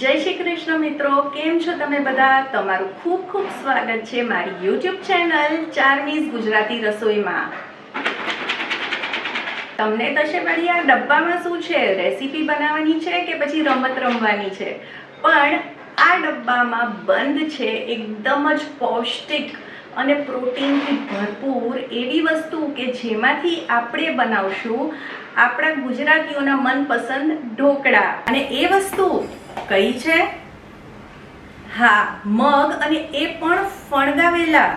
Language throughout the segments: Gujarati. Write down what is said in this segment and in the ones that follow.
જય શ્રી કૃષ્ણ મિત્રો, કેમ છો તમે બધા? તમારું ખૂબ ખૂબ સ્વાગત છે મારી યુટ્યુબ ચેનલ ચારમીઝ ગુજરાતી રસોઈમાં. તમને તશે પડી આ ડબ્બામાં શું છે? રેસીપી બનાવવાની છે કે પછી રમત રમવાની છે? પણ આ ડબ્બામાં બંધ છે એકદમ જ પૌષ્ટિક અને પ્રોટીનથી ભરપૂર એવી વસ્તુ કે જેમાંથી આપણે બનાવશું આપણા ગુજરાતીઓના મનપસંદ ઢોકળા. અને એ વસ્તુ કઈ છે? હા, મગ અને એ પણ ફણગાવેલા.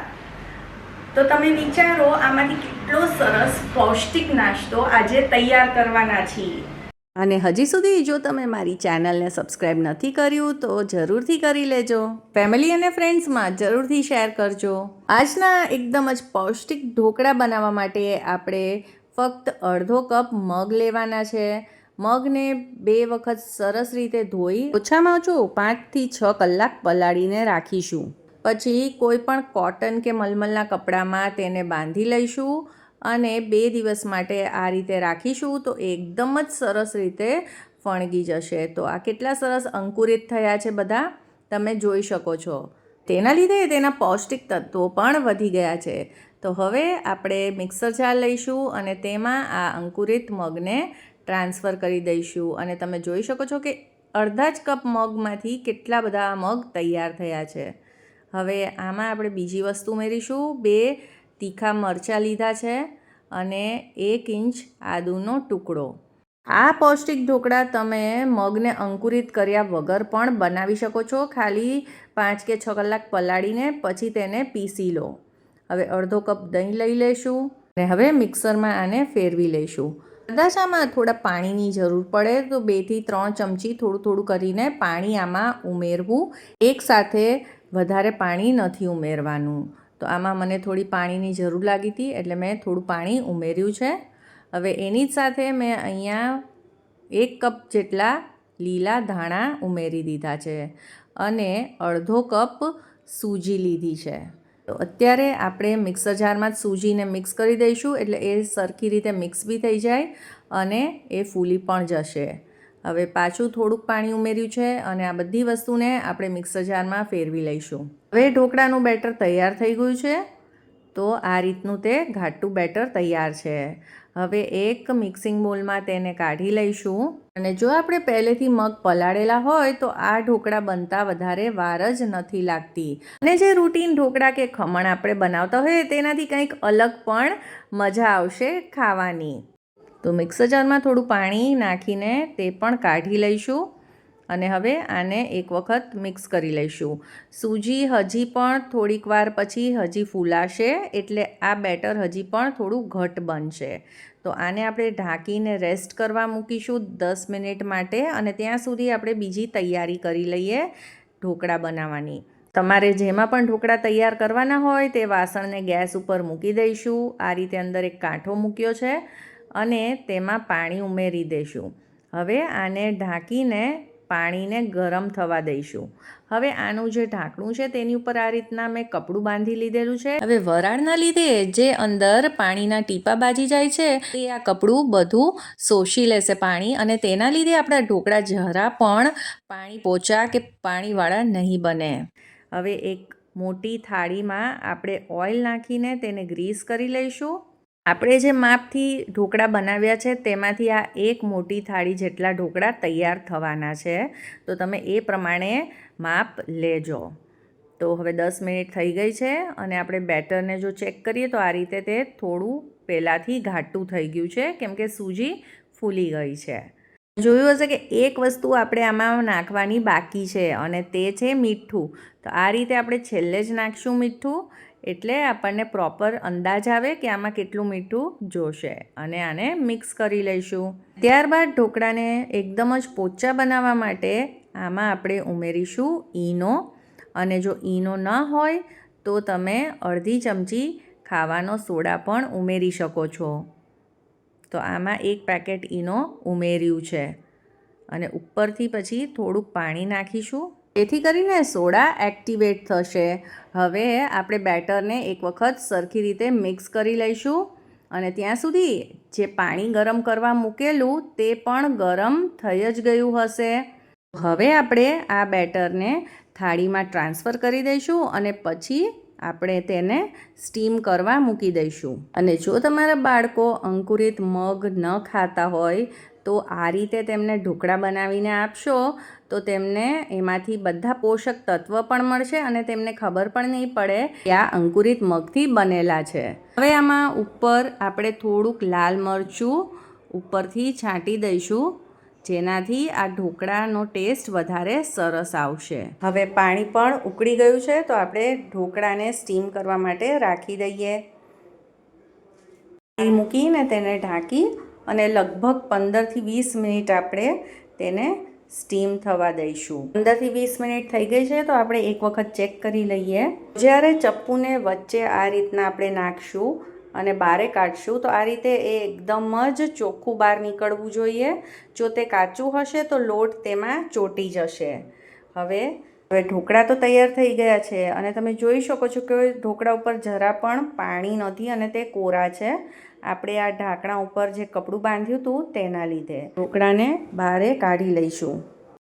તો તમે વિચારો, આમાંથી કેટલો સરસ પૌષ્ટિક નાસ્તો આજે તૈયાર કરવાના છીએ. અને હજી સુધી જો તમે મારી ચેનલને સબસ્ક્રાઈબ નથી કર્યું, તો જરૂરથી કરી લેજો. ફેમિલી અને ફ્રેન્ડ્સમાં જરૂરથી શેર કરજો. આજના એકદમ જ પૌષ્ટિક ઢોકળા બનાવવા માટે આપણે ફક્ત અડધો કપ મગ લેવાના છે. મગને બે વખત સરસ રીતે ધોઈ ઓછામાં ઓછું પાંચથી છ કલાક પલાળીને રાખીશું. પછી કોઈ પણ કોટન કે મલમલના કપડામાં તેને બાંધી લઈશું અને બે દિવસ માટે આ રીતે રાખીશું તો એકદમ જ સરસ રીતે ફણગી જશે. તો આ કેટલા સરસ અંકુરિત થયા છે બધા. તમે જોઈ શકો છો. તેના લીધે તેના પૌષ્ટિક તત્વો પણ વધી ગયા છે. તો હવે આપણે મિક્સર જાર લઈશું અને તેમાં આ અંકુરિત મગને ટ્રાન્સફર કરી દઈશું અને તમે જોઈ શકો છો કે અડધા જ કપ મગમાંથી કેટલા બધા મગ તૈયાર થયા છે. હવે આમાં આપણે બીજી વસ્તુ ઉમેરીશું. બે તીખા મરચાં લીધા છે અને એક ઇંચ આદુનો ટુકડો. આ પૌષ્ટિક ઢોકળા તમે મગને અંકુરિત કર્યા વગર પણ બનાવી શકો છો. ખાલી પાંચ કે છ કલાક પલાળીને પછી તેને પીસી લો. હવે અડધો કપ દહીં લઈ લઈશું અને હવે મિક્સરમાં આને ફેરવી લઈશું. કદાચ થોડા પાણીની જરૂર પડે, તો બેથી ત્રણ ચમચી થોડું થોડું કરીને પાણી આમાં ઉમેરવું. એકસાથે વધારે પાણી નથી ઉમેરવાનું. તો આમાં મને થોડી પાણીની જરૂર લાગી હતી, એટલે મેં થોડું પાણી ઉમેર્યું છે. હવે એની જ સાથે મેં અહીંયા એક કપ જેટલા લીલા ધાણા ઉમેરી દીધા છે અને અડધો કપ સૂજી લીધી છે. તો અત્યારે આપણે મિક્સર જારમાં જ સૂજીને મિક્સ કરી દઈશું, એટલે એ સરખી રીતે મિક્સ બી થઈ જાય અને એ ફૂલી પણ જશે. હવે પાછું થોડુંક પાણી ઉમેર્યું છે અને આ બધી વસ્તુને આપણે મિક્સર જારમાં ફેરવી લઈશું. હવે ઢોકળાનું બેટર તૈયાર થઈ ગયું છે. તો આ રીતનું તે ઘાટું બેટર તૈયાર છે. હવે એક મિક્સિંગ બોલમાં તેને કાઢી લઈશું. અને જો આપણે પહેલેથી મગ પલાળેલા હોય તો આ ઢોકળા બનતા વધારે વાર જ નથી લાગતી. અને જે રૂટીન ઢોકળા કે ખમણ આપણે બનાવતા હોઈએ તેનાથી કંઈક અલગ પણ મજા આવશે ખાવાની. તો મિક્સર જારમાં થોડું પાણી નાખીને તે પણ કાઢી લઈશું. અને હવે આને એક વખત મિક્સ કરી લઈશું. સૂજી હજી પણ થોડીક વાર પછી હજી ફૂલાશે એટલે આ બેટર હજી પણ થોડું ઘટ બનશે. તો આને આપણે ઢાંકીને રેસ્ટ કરવા મૂકીશું દસ મિનિટ માટે અને ત્યાં સુધી આપણે બીજી તૈયારી કરી લઈએ ઢોકળા બનાવવાની. તમારે જેમાં પણ ઢોકળા તૈયાર કરવાના હોય તે વાસણને ગેસ ઉપર મૂકી દઈશું. આ રીતે અંદર એક કાંઠો મૂક્યો છે અને તેમાં પાણી ઉમેરી દઈશું. હવે આને ઢાંકીને પાણીને ગરમ થવા દઈશું. હવે આનું જે ઢાંકણું છે તેની ઉપર આ રીતના મેં કપડું બાંધી લીધેલું છે. હવે વરાળના લીધે જે અંદર પાણીના ટીપા બાજી જાય છે તે આ કપડું બધું શોષી લેશે પાણી અને તેના લીધે આપણા ઢોકળા જરા પણ પાણી પોચા કે પાણીવાળા નહીં બને. હવે એક મોટી થાળીમાં આપણે ઓઇલ નાખીને તેને ગ્રીસ કરી લઈશું. આપણે જે માપથી ઢોકળા બનાવ્યા છે, તેમાંથી આ એક મોટી થાળી જેટલા ઢોકળા તૈયાર થવાના છે. તો તમે એ પ્રમાણે માપ લેજો. તો હવે દસ મિનિટ થઈ ગઈ છે અને આપણે બેટરને જો ચેક કરીએ તો આ રીતે તે થોડું પહેલાંથી ઘાટું થઈ ગયું છે, કેમ કે સૂજી ફૂલી ગઈ છે. જોયું હશે કે એક વસ્તુ આપણે આમાં નાખવાની બાકી છે અને તે છે મીઠું. તો આ રીતે આપણે છેલ્લે જ નાખશું મીઠું. એટલે આપણને પ્રોપર અંદાજ આવે કે આમાં કેટલું મીઠું જોશે અને આને મિક્સ કરી લઈશું. ત્યારબાદ ઢોકળાને એકદમ જ પોચા બનાવવા માટે આમાં આપણે ઉમેરીશું ઈનો અને જો ઈનો ન હોય તો તમે અડધી ચમચી ખાવાનો સોડા પણ ઉમેરી શકો છો. તો આમાં એક પેકેટ ઈનો ઉમેર્યું છે. અને ઉપરથી પછી થોડુંક પાણી નાખીશું. જેથી કરીને સોડા એક્ટિવેટ થશે. હવે આપણે બેટરને એક વખત સરખી રીતે મિક્સ કરી લઈશું અને ત્યાં સુધી જે પાણી ગરમ કરવા મૂકેલું તે પણ ગરમ થઈ જ ગયું હશે. હવે આપણે આ બેટરને થાળીમાં ટ્રાન્સફર કરી દઈશું અને પછી આપણે તેને સ્ટીમ કરવા મૂકી દઈશું. અને જો તમારા બાળકો અંકુરિત મગ ન ખાતા હોય તો આ રીતે તેમને ઢોકળા બનાવીને આપશો, તો તેમને એમાંથી બધા પોષક તત્વ પણ મળશે અને તેમને ખબર પણ નહીં પડે કે આ અંકુરિત મગથી બનેલા છે. હવે આમાં ઉપર આપણે થોડુંક લાલ મરચું ઉપરથી છાંટી દઈશું, જેનાથી આ ઢોકળાનો ટેસ્ટ વધારે સરસ આવશે. હવે પાણી પણ ઉકળી ગયું છે, તો આપણે ઢોકળાને સ્ટીમ કરવા માટે રાખી દઈએ. મૂકીને તેને ઢાંકી અને લગભગ પંદરથી વીસ મિનિટ આપણે તેને સ્ટીમ થવા દઈશું. પંદરથી વીસ મિનિટ થઈ ગઈ છે, તો આપણે એક વખત ચેક કરી લઈએ. જ્યારે ચપ્પુને વચ્ચે આ રીતના આપણે નાખશું અને બારે કાઢશું, તો આ રીતે એ એકદમ જ ચોખ્ખું બહાર નીકળવું જોઈએ. જો તે કાચું હશે, તો લોટ તેમાં ચોટી જશે. હવે હવે ઢોકળા તો તૈયાર થઈ ગયા છે અને તમે જોઈ શકો છો કે ઢોકળા ઉપર જરા પણ પાણી નથી અને તે કોરા છે. આપણે આ ઢાંકણા ઉપર જે કપડું બાંધ્યું હતું તેના લીધે. ઢોકળાને બહારે કાઢી લઈશું.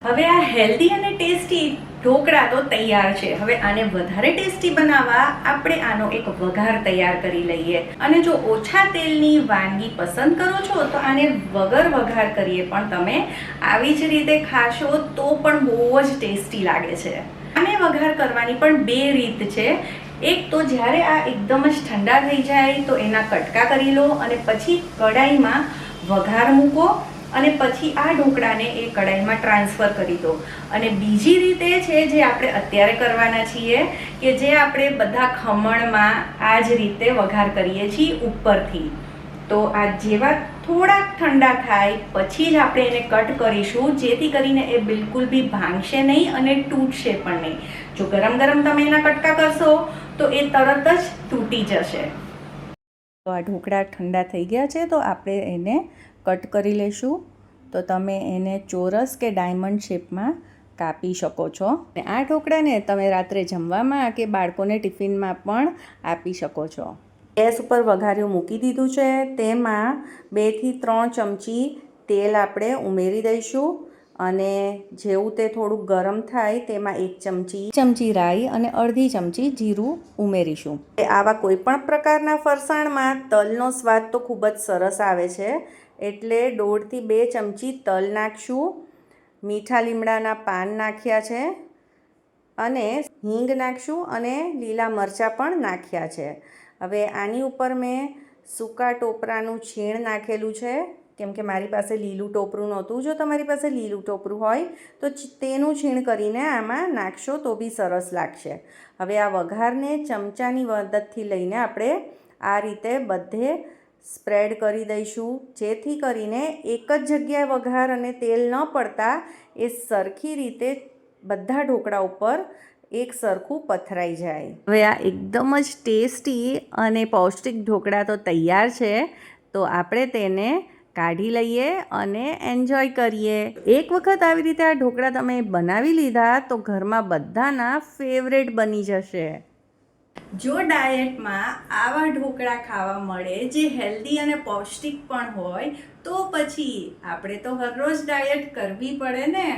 હવે આ હેલ્ધી અને ટેસ્ટી ઢોકળા તો તૈયાર છે. હવે આને વધારે ટેસ્ટી બનાવવા આપણે આનો એક વઘાર તૈયાર કરી લઈએ. અને જો ઓછા તેલની વાનગી પસંદ કરો છો, તો આને વગર વઘાર કરીએ પણ તમે આવી જ રીતે ખાશો તો પણ બહુ જ ટેસ્ટી લાગે છે. આને વઘાર કરવાની પણ બે રીત છે. એક તો જ્યારે આ એકદમ જ ઠંડા થઈ જાય, તો એના કટકા કરી લો અને પછી કડાઈમાં વઘાર મૂકો. અને પછી આ ઢોકળાને એ કડાઈમાં ટ્રાન્સફર કરી દો. અને બીજી રીતે છે જે આપણે અત્યારે કરવાના છીએ કે જે આપણે બધા ખમણમાં આ જ રીતે વઘાર કરીએ છીએ ઉપરથી. તો આ જેવા થોડાક ઠંડા થાય પછી જ આપણે એને કટ કરીશું, જેથી કરીને એ બિલકુલ બી ભાંગશે નહીં અને તૂટશે પણ નહીં. જો ગરમ ગરમ તમે એના કટકા કરશો, તો એ તરત જ તૂટી જશે. તો આ ઢોકળા ઠંડા થઈ ગયા છે, તો આપણે એને કટ કરી લઈશું તો તમે એને ચોરસ કે ડાયમંડ શેપમાં કાપી શકો છો. અને આ ઢોકળાને તમે રાત્રે જમવામાં કે બાળકોને ટિફિનમાં પણ આપી શકો છો. ગેસ ઉપર વઘાર્યું મૂકી દીધું છે. તેમાં બેથી ત્રણ ચમચી તેલ આપણે ઉમેરી દઈશું. અને જેવું તે થોડું ગરમ થાય તેમાં એક ચમચી ચમચી રાઈ અને અડધી ચમચી જીરું ઉમેરીશું. આવા કોઈ પણ પ્રકારના ફરસાણમાં તલનો સ્વાદ તો ખૂબ જ સરસ આવે છે. એટલે દોઢથી બે ચમચી તલ નાખશું. મીઠા લીમડાના પાન નાખ્યા છે. અને હિંગ નાખશું અને લીલા મરચાં પણ નાખ્યા છે. હવે આની ઉપર મેં સૂકા ટોપરાનું છીણ નાખેલું છે. કેમ કે મારી પાસે લીલું ટોપરું નહોતું. જો તમારી પાસે લીલું ટોપરું હોય, તો તેનું છીણ કરીને આમાં નાખશો તો બી સરસ લાગશે. હવે આ વઘારને ચમચાની મદદથી લઈને આપણે આ રીતે બધે સ્પ્રેડ કરી દઈશું. જેથી કરીને એક જ જગ્યાએ વઘાર અને તેલ ન પડતા એ સરખી રીતે બધા ઢોકળા ઉપર એક સરખું પથરાઈ જાય. હવે આ એકદમ જ ટેસ્ટી અને પૌષ્ટિક ઢોકળા તો તૈયાર છે. તો આપણે તેને કાઢી લઈએ અને એન્જોય કરીએ. એક વખત આવી રીતે આ ઢોકળા તમે બનાવી લીધા તો ઘરમાં બધાના ફેવરેટ બની જશે. જો ડાયટમાં આવા ઢોકળા ખાવા મળે જે હેલ્ધી અને પૌષ્ટિક પણ હોય, તો પછી આપણે તો હરરોજ ડાયટ કરવી પડે ને?